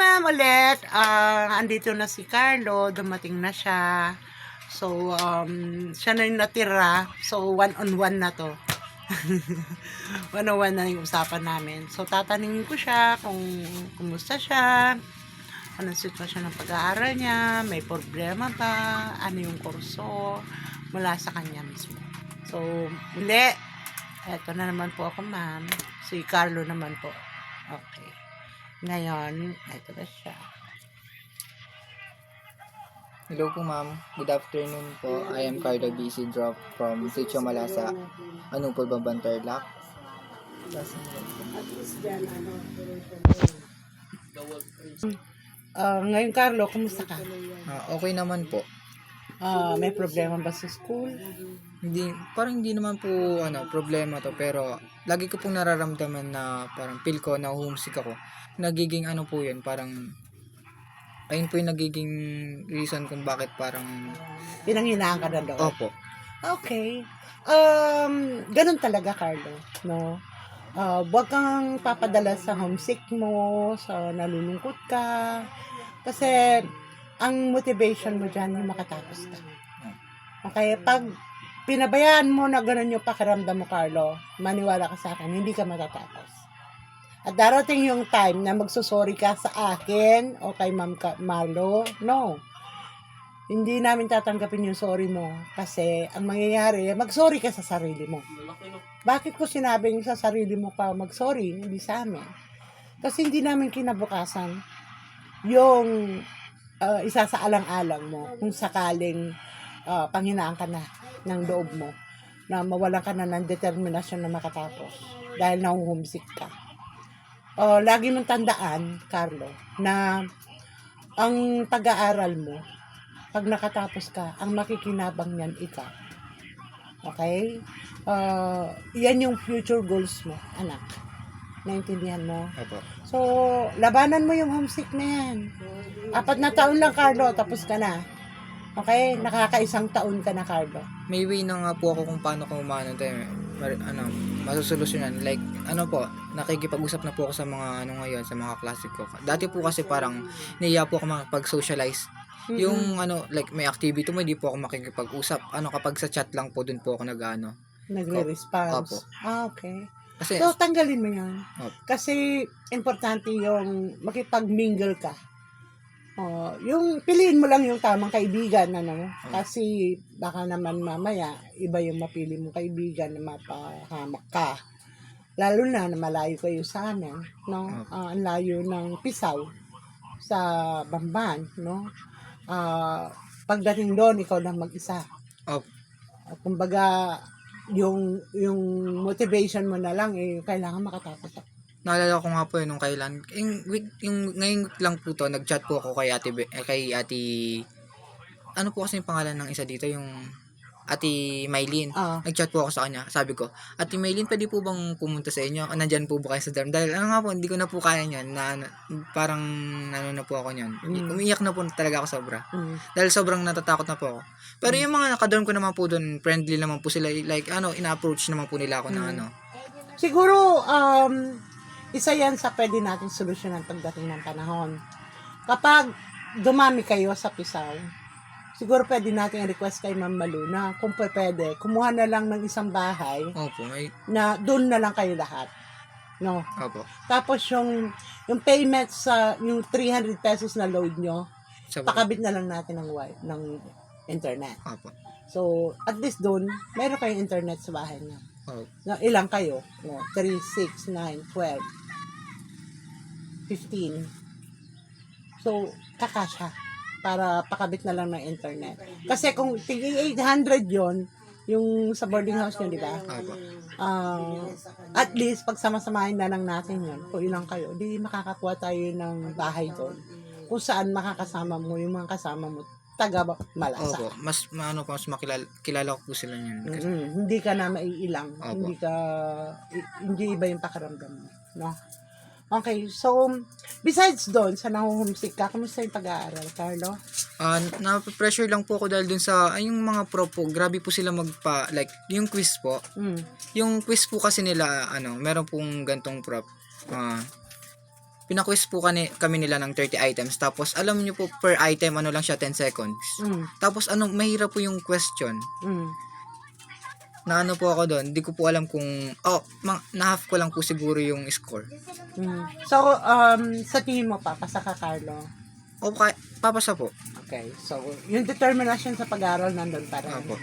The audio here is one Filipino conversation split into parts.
ma'am ulit. Ah, andito na si Carlo, dumating na siya. So, um, siya na yung natira. So, one on one na to. one on one na yung usapan namin. So, tatanungin ko siya kung kumusta siya. Anong sitwasyon ng pag-aaral niya, may problema ba, ano yung kurso, mula sa kanya mismo. So, muli, eto na naman po ako, ma'am. Si Carlo naman po. Okay. Ngayon, eto na siya. Hello po ma'am. Good afternoon po. I am Carlo BC Drop from Sitio Malasa, Anupol, Babantarlac. Ah, ngayon, Carlo, kumusta ka? Ah, okay naman po. Ah, may problema ba sa school? Hindi, parang hindi naman po ano, problema to pero lagi ko pong nararamdaman na parang feel ko na homesick ako. Nagiging ano po yun, parang ayun po yung nagiging reason kung bakit parang Pinanghinaan ka na doon? opo. Okay. Um, ganun talaga, Carlo. No? Ah, wag kang papadala sa homesick mo, sa nalulungkot ka. Kasi, ang motivation mo dyan yung makatapos ka. Okay? Pag pinabayaan mo na ganun yung pakiramdam mo, Carlo, maniwala ka sa akin, hindi ka matatapos. At darating yung time na magsusorry ka sa akin o kay Ma'am Marlo, no. Hindi namin tatanggapin yung sorry mo kasi ang mangyayari, mag-sorry ka sa sarili mo. Bakit ko sinabing sa sarili mo ka mag-sorry, hindi sa amin? Kasi hindi namin kinabukasan yung uh, isa sa alang-alang mo kung sakaling uh, panghinaan ka na ng loob mo na mawalan ka na ng determinasyon na makatapos dahil nahuhumsik ka. Uh, lagi mong tandaan, Carlo, na ang pag-aaral mo, pag nakatapos ka, ang makikinabang niyan ikaw. Okay? Uh, yan yung future goals mo, anak. Naintindihan mo? Opo. So, labanan mo yung homesick na yan. Apat na taon lang, Carlo, tapos ka na. Okay? Nakakaisang taon ka na, Carlo. May way na nga po ako kung paano ko umano tayo, mar- ano, masusolusyonan. Like, ano po, nakikipag-usap na po ako sa mga, ano ngayon, sa mga klase ko. Dati po kasi parang, naiya po ako makapag-socialize. Yung, ano, like, may activity mo, hindi po ako makikipag-usap. Ano, kapag sa chat lang po, dun po ako nag-ano. Nagre-response. Opo. Ah, okay. Kasi, So, tanggalin mo yan. Opo. Kasi, importante yung makipag-mingle ka. Oh, yung piliin mo lang yung tamang kaibigan, ano? Kasi baka naman mamaya, iba yung mapili mong kaibigan na mapahamak ka. Lalo na na malayo kayo sa amin, no? Ah, ang layo ng pisaw sa Bamban, no? Ah, pagdating doon, ikaw lang mag-isa. Ah, kumbaga, yung yung motivation mo na lang eh kailangan makatapos ako. naalala ko nga po yun nung kailan. Yung, week, yung ngayon week lang po to, nag-chat po ako kay ate, eh, kay ate, ano po kasi yung pangalan ng isa dito, yung ate Maylin. Ah, Nag-chat po ako sa kanya. Sabi ko, Ate Maylin, pwede po bang pumunta sa inyo? Nandyan po ba kayo sa dorm? Dahil ano nga po, hindi ko na po kaya niyan. Na, na- parang ano na po ako niyan. Mm. Umiiyak na po talaga ako sobra. mm. Dahil sobrang natatakot na po ako. Pero yung mga nakadorm ko naman po doon, friendly naman po sila. Like, ano, ina-approach naman po nila ako na Mm. ano. Siguro, um, isa yan sa pwede natin solusyonan pagdating ng panahon. Kapag dumami kayo sa pisaw, siguro pwede natin request kay Ma'am Malu na kung pwede, kumuha na lang ng isang bahay Opo, may, na doon na lang kayo lahat. No? opo. Tapos yung yung payment sa yung 300 pesos na load nyo, Sa pakabit na lang natin ng wi ng internet. Opo. So, at least doon, meron kayong internet sa bahay niyo. Opo. Na ilang kayo? No, 3, 6, 9, 12, 15. So, kakasya para pakabit na lang ng internet. Kasi kung tigil 800 yon yung sa boarding house nyo, di ba? Ah, at least, pag sama-samahin na lang natin yun, kung ilang kayo, di makakakuha tayo ng bahay doon. Kung saan makakasama mo yung mga kasama mo, taga Malasa. Opo. Mas, maano po, mas makilala, kilala ko sila niyan. Kasi, Mm-mm. Hindi ka na maiilang. Opo. Hindi ka, hindi iba yung pakiramdam mo. No? Okay, so, besides doon, sa nahuhumsik ka, kamusta yung pag-aaral, Carlo? Ah, na-pressure lang po ako dahil dun sa, ay, yung mga pro po, grabe po sila magpa, like, yung quiz po, Mm. yung quiz po kasi nila, ano, meron pong gantong prop, ah, pinaquiz po kami, kami nila ng 30 items. Tapos, alam niyo po, per item, ano lang siya, 10 seconds. Mm. Tapos, ano, mahirap po yung question. Mm. Na ano po ako doon, di ko po alam kung, oh, ma- na-half ko lang po siguro yung score. Mm. So, um, sa tingin mo, papasa ka, Carlo? O, kaya, papasa po. Okay. So, yung determination sa pag-aaral nandun pa rin. Opo.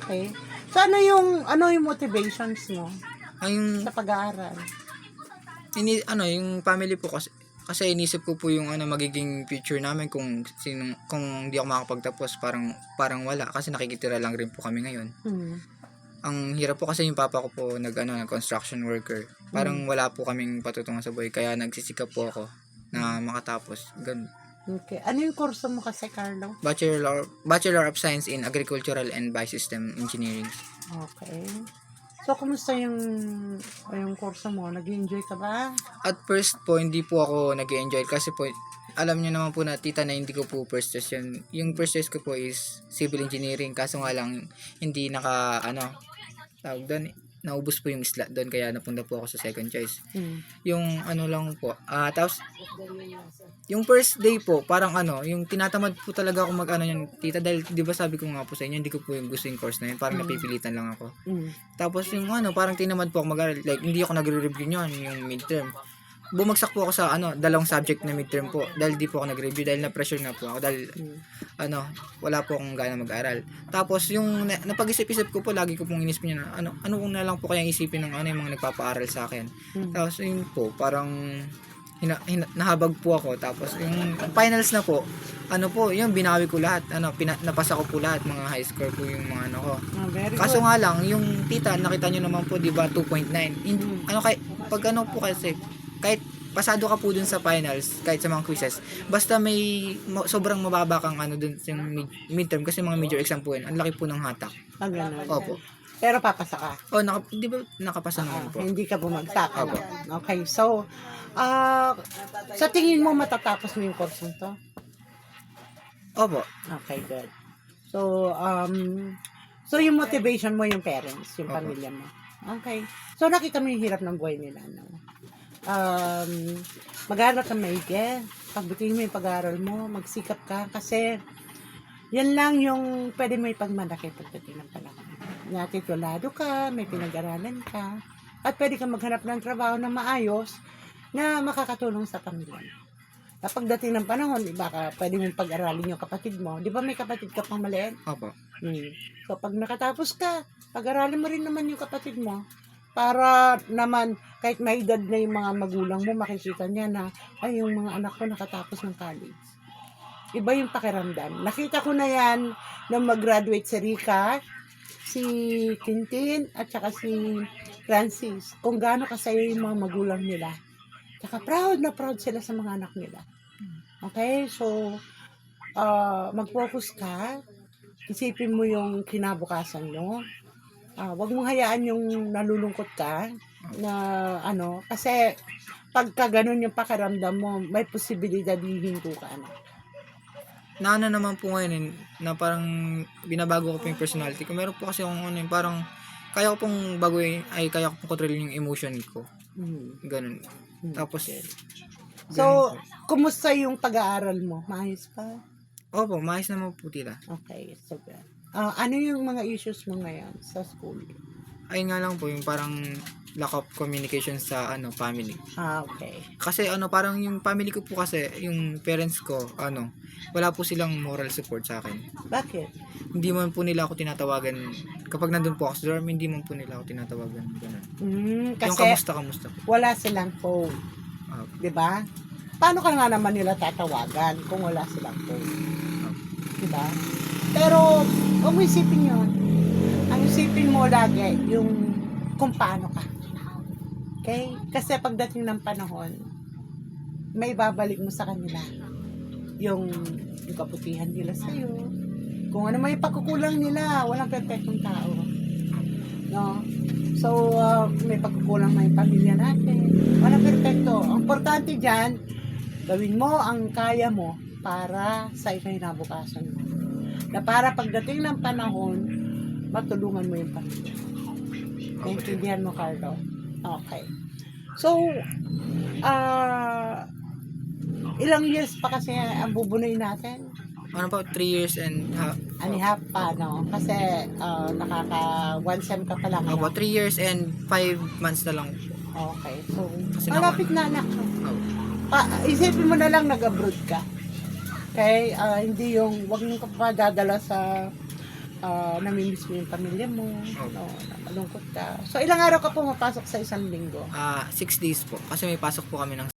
Okay. So, ano yung, ano yung motivations mo Ay, yung, sa pag-aaral? ini, ano, yung family po kasi, kasi inisip ko po yung ano magiging future namin kung sino kung di ako makakapagtapos parang parang wala kasi nakikitira lang rin po kami ngayon. Mm. Ang hirap po kasi yung papa ko po nag ano nag construction worker. Parang Hmm. wala po kaming patutungan sa buhay kaya nagsisikap po ako na makatapos. Ganun. Okay. Ano yung kurso mo kasi, Carlo? Bachelor Bachelor of Science in Agricultural and Biosystem Engineering. Okay. So, kumusta yung, yung kurso mo? Nag-enjoy ka ba? At first po hindi po ako nag-enjoy kasi po alam niyo naman po na tita na hindi ko po first choice yun. Yung first choice ko po is civil engineering kaso nga lang hindi naka ano tawag doon naubos po yung slot doon kaya napunta po ako sa second choice. Mm. Yung ano lang po. Ah, tapos yung first day po, parang ano, yung tinatamad po talaga ako mag-ano yan, tita, dahil di ba sabi ko nga po sa inyo, hindi ko po yung gusto yung course na yun, parang Mm. napipilitan lang ako. Mm. Tapos yung ano, parang tinamad po ako mag-aral, like, hindi ako nagre-review nyon, yung midterm. Bumagsak po ako sa ano, dalawang subject na midterm po, dahil di po ako nag-review, dahil na-pressure na po ako, dahil Mm. ano, wala po akong gana mag-aral. Tapos yung na, napag-isip-isip ko po, lagi ko pong inisip niya na, ano, ano kung na lang po kayang isipin ng ano, yung mga nagpapaaral sa akin. Mm. Tapos yun po, parang hina, hina, nahabag po ako. Tapos yung finals na po, ano po, yung binawi ko lahat. Ano, pina, napasa ko po lahat, mga high score po yung mga ano ko. Very Kaso good. nga lang, yung tita, nakita nyo naman po, di ba, 2.9. Hindi, Mm. ano kay, pag ano po kasi, kahit pasado ka po dun sa finals, kahit sa mga quizzes, basta may ma- sobrang mababa kang ano dun sa mid, midterm, kasi mga major exam po yun, ang laki po ng hatak. Ah, ganun. Opo. Pero papasa ka. Oh, naka, di ba nakapasa Ah, naman po? hindi ka bumagsak. Ano? Opo. Okay, so, ah sa tingin mo matatapos mo yung kurso to? Opo. Okay, good. So, um, so yung motivation mo yung parents, yung Opo. pamilya mo. Okay. So, nakita mo yung hirap ng buhay nila, no? Um, mag-aaral ka maigi. Pagbutihin mo yung pag-aaral mo, magsikap ka. Kasi, yan lang yung pwede mo ipagmalaki pagdating ng panahon. Na titulado ka, may pinag-aralan ka, at pwede ka maghanap ng trabaho na maayos na makakatulong sa pamilya mo. Kapag dating ng panahon, iba ka, pwede mong pag-aralin yung kapatid mo. Di ba may kapatid ka pang maliit? Opo. Hmm. So, pag nakatapos ka, pag-aralin mo rin naman yung kapatid mo. Para naman, kahit may edad na yung mga magulang mo, makikita niya na, ay, yung mga anak ko nakatapos ng college. Iba yung pakiramdam. Nakita ko na yan nung mag-graduate si Rika, si Tintin, at saka si Francis. Kung gaano kasaya yung mga magulang nila. Tsaka proud na proud sila sa mga anak nila. Okay? So, uh, mag-focus ka. Isipin mo yung kinabukasan mo. Ah, wag mong hayaan yung nalulungkot ka na ano kasi pagka ganun yung pakiramdam mo may posibilidad hihinto ka ano. na ano naman po ngayon eh, na parang binabago ko po yung personality ko. Meron po kasi akong ano, yung parang kaya ko pong baguhin, ay kaya ko pong control yung emotion ko. Hmm. Ganun. Hmm. Tapos, So, kumusta yung pag-aaral mo? Maayos pa? opo, maayos naman po tila. Okay, so good. Ah, ano yung mga issues mo ngayon sa school? Ayun nga lang po, yung parang lack of communication sa ano family. Ah, okay. Kasi ano, parang yung family ko po kasi, yung parents ko, ano, wala po silang moral support sa akin. Bakit? Hindi man po nila ako tinatawagan, kapag nandun po ako sa dorm, hindi man po nila ako tinatawagan. Ganun. Mm, yung kasi kamusta, kamusta. wala silang phone. Ah, 'di ba? Paano ka nga naman nila tatawagan kung wala silang phone? 'Di ba? Pero huwag mo isipin 'yon. Ang isipin mo lagi yung kung paano ka. Okay? Kasi pagdating ng panahon, may babalik mo sa kanila yung, yung kaputihan nila sa'yo. Kung ano may pagkukulang nila, walang perfectong tao. No? So, uh, may pagkukulang may pamilya natin. Walang perfecto. Ang importante dyan, gawin mo ang kaya mo para sa ikinabukasan mo. Na para pagdating ng panahon, matulungan mo yung pamilya. Naintindihan mo, Carlo? Okay. So, ah ilang years pa kasi ang bubunuin natin? Ano po, 3 years and half. Ani half pa, no? Kasi ah, nakaka one sem ka pa lang. Opo, anak. 3 years and 5 months na lang. Okay. So, Kasi malapit na anak. Opo. Pa, isipin mo na lang nag-abroad ka. Okay? Ah, hindi yung, wag mo ka pa dadala sa ah, namimiss mo yung pamilya mo. No, malungkot ka. So, ilang araw ka pumapasok sa isang linggo? Ah, 6 days po. Kasi may pasok po kami ng